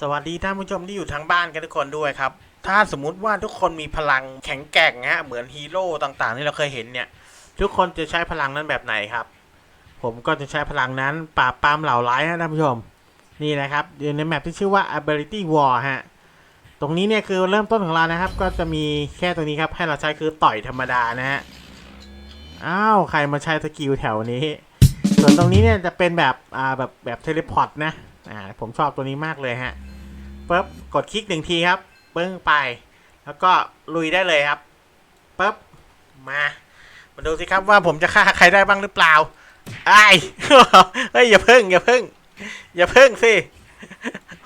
สวัสดีท่านผู้ชมที่อยู่ทางบ้านกันทุกคนด้วยครับ ถ้าสมมุติว่าทุกคนมีพลังแข็งแกร่งฮะเหมือนฮีโร่ต่างๆที่เราเคยเห็นเนี่ย ทุกคนจะใช้พลังนั้นแบบไหนครับ ผมก็จะใช้พลังนั้นปราบปรามเหล่าร้ายฮะท่านผู้ชม นี่นะครับอยู่ในแมปที่ชื่อว่า ability war ฮะ ตรงนี้เนี่ยคือเริ่มต้นของเรานะครับ ก็จะมีแค่ตรงนี้ครับให้เราใช้คือต่อยธรรมดานะฮะ อ้าวใครมาใช้สกิลแถวนี้ ส่วนตรงนี้เนี่ยจะเป็นแบบอ่าแบบแบบเทเลพอร์ตนะ อ่าผมชอบตัวนี้มากเลยฮะ ปุ๊บกดคลิกหนึ่งทีครับปึ้งไป แล้วก็ลุยได้เลยครับปุ๊บมามาดูสิครับว่าผมจะฆ่าใครได้บ้างหรือเปล่าไอ้เฮ้ยอย่าเพิ่งอย่าเพิ่ง อย่าเพิ่งสิ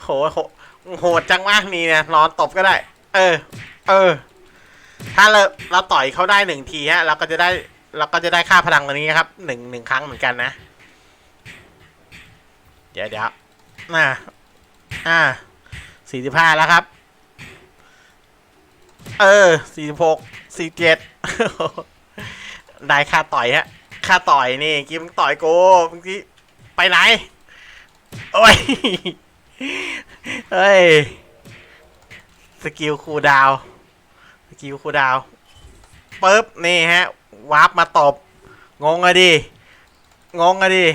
โหโหโหดจังมากนี่นะนอนตบก็ได้ เออ เออ ถ้าเราเราต่อยเขาได้หนึ่งทีฮะเราก็จะได้เราก็จะได้ค่าพลังตัวนี้ครับหนึ่งหนึ่งครั้งเหมือนกันนะ เดี๋ยวเดี๋ยวอ่าอ่า สี่สิบห้าแล้วครับ เออสี่สิบหกสี่เจ็ดได้ค่าต่อยฮะ ค่าต่อยนี่กี้มึงต่อยโกเมื่อกี้ไปไหน โอ้ย เฮ้ย สกิลคูดาว สกิลคูดาวปึ๊บ นี่ฮะ วาร์ปมาตบ งงอะดิ งงอะดิ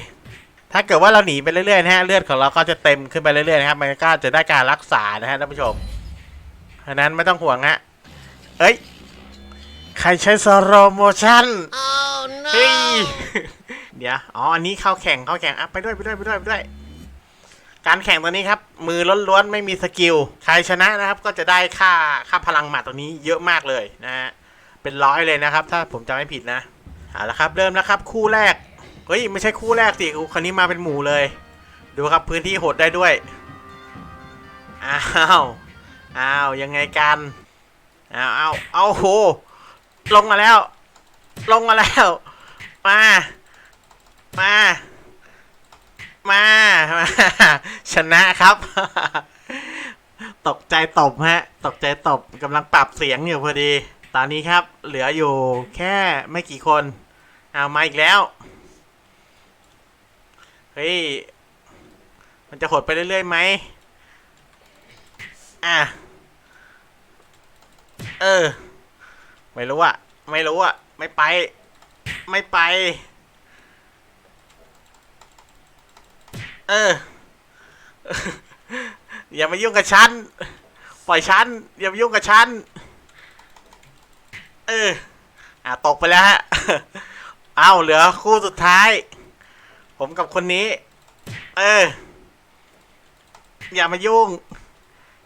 ถ้าเกิดว่าเราหนีไปเรื่อยๆนะฮะเลือดของเราก็จะเต็มขึ้นไปเรื่อยๆนะครับมันก็จะได้การรักษานะฮะท่านผู้ชมเพราะนั้นไม่ต้องห่วงฮะเอ้ยใครใช้สโลโมชั่น Oh เฮ้ย no! เดี๋ยวอ๋ออันนี้เข้าแข่งเข้าแข่งอะไปด้วยไปด้วยไปด้วยไปด้วย การแข่งตัวนี้ครับ มือล้วนๆไม่มีสกิลใครชนะนะครับ ก็จะได้ค่าค่าพลังหมัดตัวนี้เยอะมากเลยนะฮะเป็นร้อยเลยนะครับ ถ้าผมจำไม่ผิดนะเอาละครับ เริ่มแล้วครับ คู่แรก เฮ้ย ไม่ใช่คู่แรกสิคนนี้มาเป็นหมู่เลย ดูครับพื้นที่โหดได้ด้วย อ้าว อ้าว ยังไงกัน อ้าวอ้าวเอาโห ลงมาแล้ว ลงมาแล้ว มา มา มามาชนะครับ ตกใจตบฮะ ตกใจตบกำลังปรับเสียงอยู่พอดี ตอนนี้ครับ เหลืออยู่แค่ไม่กี่คน เอามาอีกแล้ว เฮ้ย มันจะหดไปเรื่อยๆไหมอะ เออ ไม่รู้อะไม่รู้อะไม่ไป ไม่ไป เออ อย่ามายุ่งกับฉัน ปล่อยฉัน อย่ามายุ่งกับฉัน เออ อะ ตกไปแล้วฮะ เอาเหลือคู่สุดท้าย ผมกับคนนี้ เออ อย่ามายุ่ง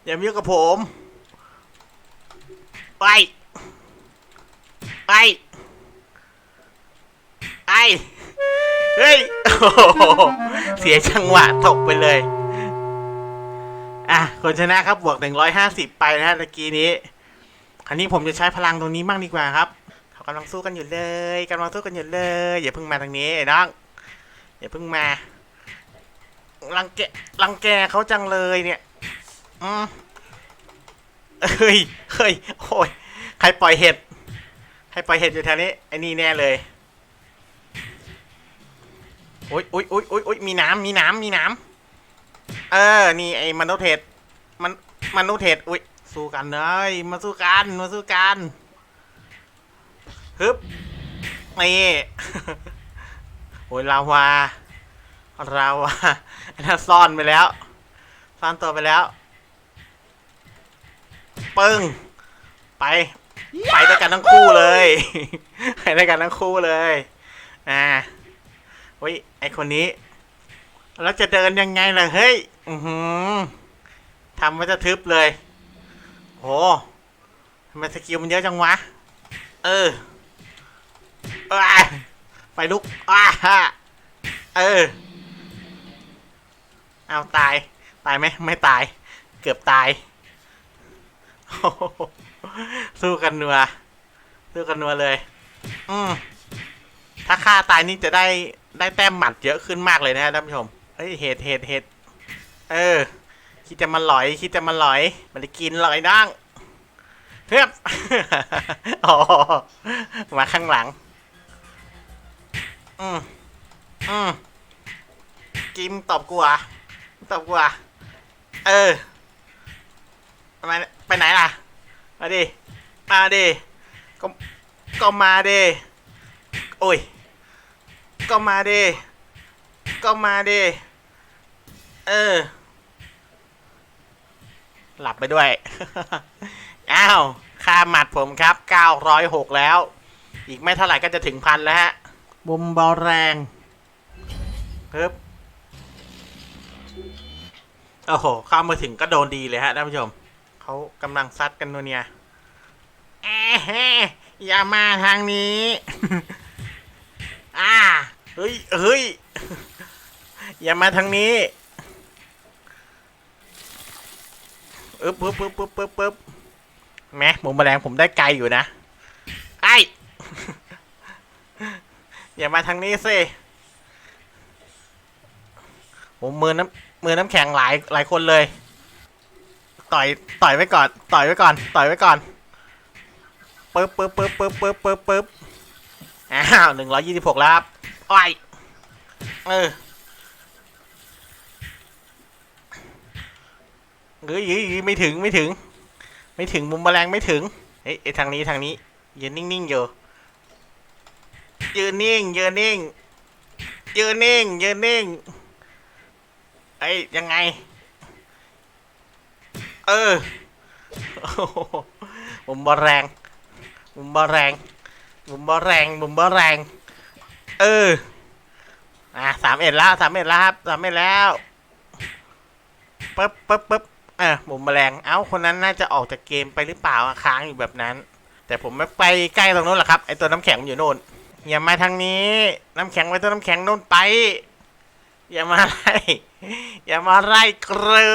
อย่ามายุ่งกับผม ไป ไป ไป เฮ้ยเสียจังหวะตกไปเลย อะ คนชนะครับ บวก150ไปนะฮะตะกี้นี้คราวนี้ผมจะใช้พลังตรงนี้บ้างดีกว่าครับ เขากำลังสู้กันอยู่เลยกำลังสู้กันอยู่เลย อย่าเพิ่งมาทางนี้ไอ้น้อง อย่าเพิ่งมา รังแกรังแกเขาจังเลยเนี่ยอืมเฮ้ยเฮ้ยโอ้ยใครปล่อยเห็ดใครปล่อยเห็ดอยู่แถวนี้ไอ้นี่แน่เลยโอ๊ยโอ๊ยโอ๊ยโอ๊ยโอ๊ยมีน้ำมีน้ำมีน้ำเออ นี่ไอ้มนุษย์เห็ดมันมนุษย์เห็ดอุ๊ยสู้กันเลยมาสู้กันมาสู้กันฮึบนี่ โอ้ยลาวาลาวาอันนั้นซ่อนไปแล้ว ซ่อนตัวไปแล้ว ปึ้ง ไป ไปด้วยกันทั้งคู่เลย ไปด้วยกันทั้งคู่เลย อ่าเฮ้ย ไอคนนี้ แล้วจะเดินยังไงล่ะ เฮ้ย อือหือทำไว้จะทึบเลย โหทำไมสกิลมันเยอะจังวะ เอออ้า ไปลุกอ้าฮะเออเอาตาย ตายไหมไม่ตาย เกือบตาย สู้กันนัว สู้กันนัวเลย อืมถ้าฆ่าตายนี่จะได้ได้แต้มหมัดเยอะขึ้นมากเลยนะท่านผู้ชม เฮ้ยเหตุเหตุเหตุเออ คิดจะมาหลอย คิดจะมาหลอย มันจะกินหลอยนั่งเพื่อบอ๋อมาข้างหลัง อืมอืมกิมตอบกูอะตอบกูอะเออมาไปไหนล่ะ มาดิ มาดิ ก็ ก็มาดิโอ้ย ก็มาดิ ก็มาดิเออ หลับไปด้วย อ้าว ค่าหมัดผมครับ 906 แล้ว อีกไม่เท่าไหร่ก็จะถึงพันแล้วฮะ มุมบอแรงฮึบโอ้โห เข้ามาถึงก็โดนดีเลยฮะท่านผู้ชม เขากำลังซัดกันตัวเนี่ยแอะแฮะอย่ามาทางนี้ อ่า เฮ้ย เฮ้ย อย่ามาทางนี้อึ๊บปึ๊บปึ๊บปึ๊บปึ๊บปึ๊บแมหมุมแมลงผมได้ไกลอยู่นะ ไอ้ อย่ามาทางนี้สิผมมือน้ำมือน้ำแข็งหลายหลายคนเลย ต่อยต่อยไว้ก่อน ต่อยไว้ก่อน ต่อยไว้ก่อนปึ๊บปึ๊บปึ๊บปึ๊บปึ๊บปึ๊บปึ๊บอ้าวหนึ่งร้อยยี่สิบหกแล้วครับอ้อยเออเฮ้ยยไม่ถึงไม่ถึง ไม่ถึงมุมแมลงไม่ถึงเฮ้ยเอ้ยทางนี้ทางนี้ยืนนิ่งๆอยู่ ยืนนิ่ง ยืนนิ่ง ยืนนิ่ง ยืนนิ่งเอ้ยังไง เออมุมบอลแรงมุมบอลแรงมุมบอลแรงมุมบอลแรง เออ อะสามเอ็ดแล้วสามเอ็ดแล้วครับสามเอ็ดแล้วปึ๊บปึ๊บปึ๊บเออมุมแมลงเอ้า คนนั้นน่าจะออกจากเกมไปหรือเปล่าค้างอยู่แบบนั้น แต่ผมไม่ไปใกล้ตรงนู้นหรอกครับ ไอตัวน้ำแข็งมันอยู่โน่น อย่ามาทางนี้ น้ำแข็งไปตัวน้ำแข็งโน่นไป อย่ามาไล่อย่ามาไล่กรู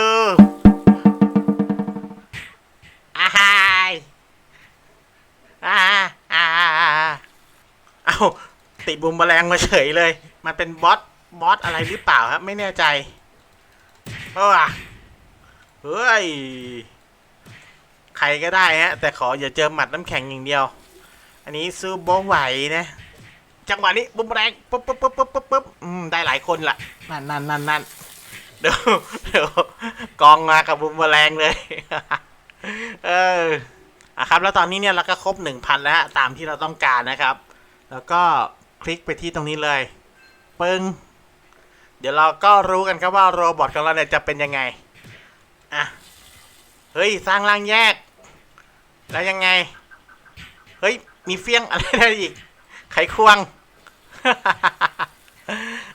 อ้ายอ้าอ้าเอาติดบุมแมลงมาเฉยเลย มันเป็นบอสบอสอะไรหรือเปล่าครับ ไม่แน่ใจเพราะว่าเฮ้ย ใครก็ได้ฮะ แต่ขออย่าเจอหมัดน้ำแข็งอย่างเดียว อันนี้ซื้อโบไหวนะ จังหวะนี้บุมแรงปุ๊บปุ๊บปุ๊บปุ๊บปุ๊บปุ๊บอืมได้หลายคนละนั่นนั่นนั่นนั่นเดี๋ยวเดี๋ยวกองมากับบุมแรงเลย เอออะครับ แล้วตอนนี้เนี่ยเราก็ครบหนึ่งพันแล้วตามที่เราต้องการนะครับ แล้วก็คลิกไปที่ตรงนี้เลยปึ้งเดี๋ยวเราก็รู้กันครับว่าโรบอทของเราเนี่ยจะเป็นยังไงอะเฮ้ยสร้างร่างแยก แล้วยังไง เฮ้ยมีเฟี้ยงอะไรได้อีก ไขควง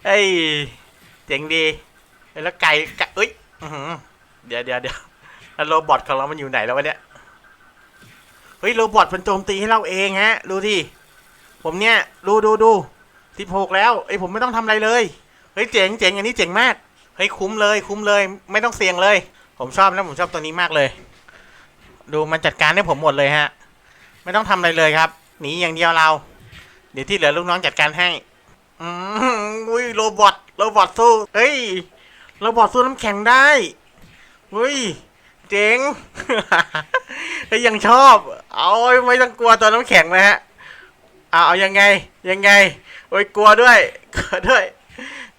เอ้ยเจ๋งดีแล้วไก่ไก่เอ้ยเดี๋ยวเดี๋ยวเดี๋ยวแล้วโรบอทของเรามันอยู่ไหนแล้ววะเนี่ยเฮ้ยโรบอทมันโจมตีให้เราเองฮะ ดูที่ผมเนี่ยดูดูดูสิบหกแล้วไอ้ยผมไม่ต้องทำอะไรเลยเฮ้ยเจ๋งเจ๋งอันนี้เจ๋งมากเฮ้ยคุ้มเลยคุ้มเลย ไม่ต้องเสี่ยงเลย ผมชอบนะผมชอบตัวนี้มากเลย ดูมันจัดการให้ผมหมดเลยฮะ ไม่ต้องทำอะไรเลยครับหนีอย่างเดียวเรา เดี๋ยวที่เหลือลูกน้องจัดการให้ อืมอุ้ยโรบอทโรบอทสู้เฮ้ยโรบอทสู้น้ำแข็งได้อุ้ยเจ๋งเฮ้ยังชอบ เอาไม่ต้องกลัวตัวน้ำแข็งนะฮะเอาเอายังไงยังไงโอ้ยกลัวด้วยกลัวด้วย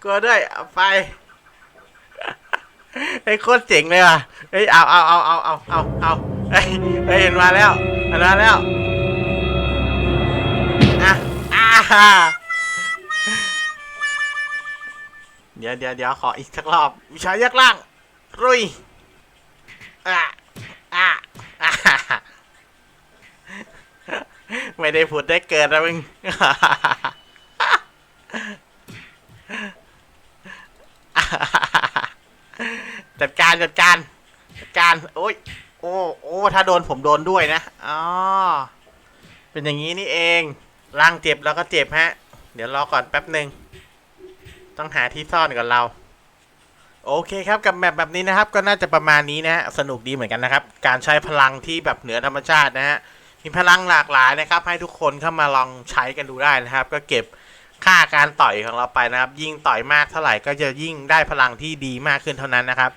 กลัวด้วยเอาไปไอ้โคตรเจ๋งเลยว่ะเฮ้ยเอาเอาเอาเอาเอาเอาเอาเฮ้ยเฮ้ยเห็นมาแล้วเห็นมาแล้ว เดี๋ยวเดี๋ยวเดี๋ยวขออีกสักรอบวิชายักล่าง รุยอะอะไม่ได้พูดได้เกินนะมึงจัดการจัดการจัดการโอ้ยโอ้โอ้ถ้าโดนผมโดนด้วยนะอ๋อเป็นอย่างนี้นี่เอง ร่างเจ็บแล้วก็เจ็บฮะ เดี๋ยวรอก่อนแป๊บหนึ่งต้องหาที่ซ่อนก่อนเรา โอเคครับกับแบบแบบนี้นะครับ ก็น่าจะประมาณนี้นะฮะสนุกดีเหมือนกันนะครับ การใช้พลังที่แบบเหนือธรรมชาตินะฮะมีพลังหลากหลายนะครับ ให้ทุกคนเข้ามาลองใช้กันดูได้นะครับ ก็เก็บค่าการต่อยของเราไปนะครับ ยิ่งต่อยมากเท่าไหร่ก็จะยิ่งได้พลังที่ดีมากขึ้นเท่านั้นนะครับ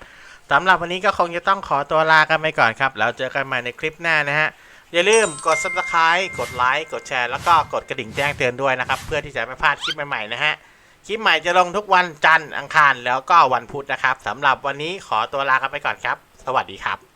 สำหรับวันนี้ก็คงจะต้องขอตัวลากันไปก่อนครับแล้วเจอกันใหม่ในคลิปหน้านะฮะ อย่าลืมกด subscribe กดไลค์ กดแชร์ แล้วก็กดกระดิ่งแจ้งเตือนด้วยนะครับ เพื่อที่จะไม่พลาดคลิปใหม่ๆนะฮะ คลิปใหม่จะลงทุกวันจันทร์ อังคาร แล้วก็วันพุธนะครับสำหรับวันนี้ขอตัวลากันไปก่อนครับ สวัสดีครับ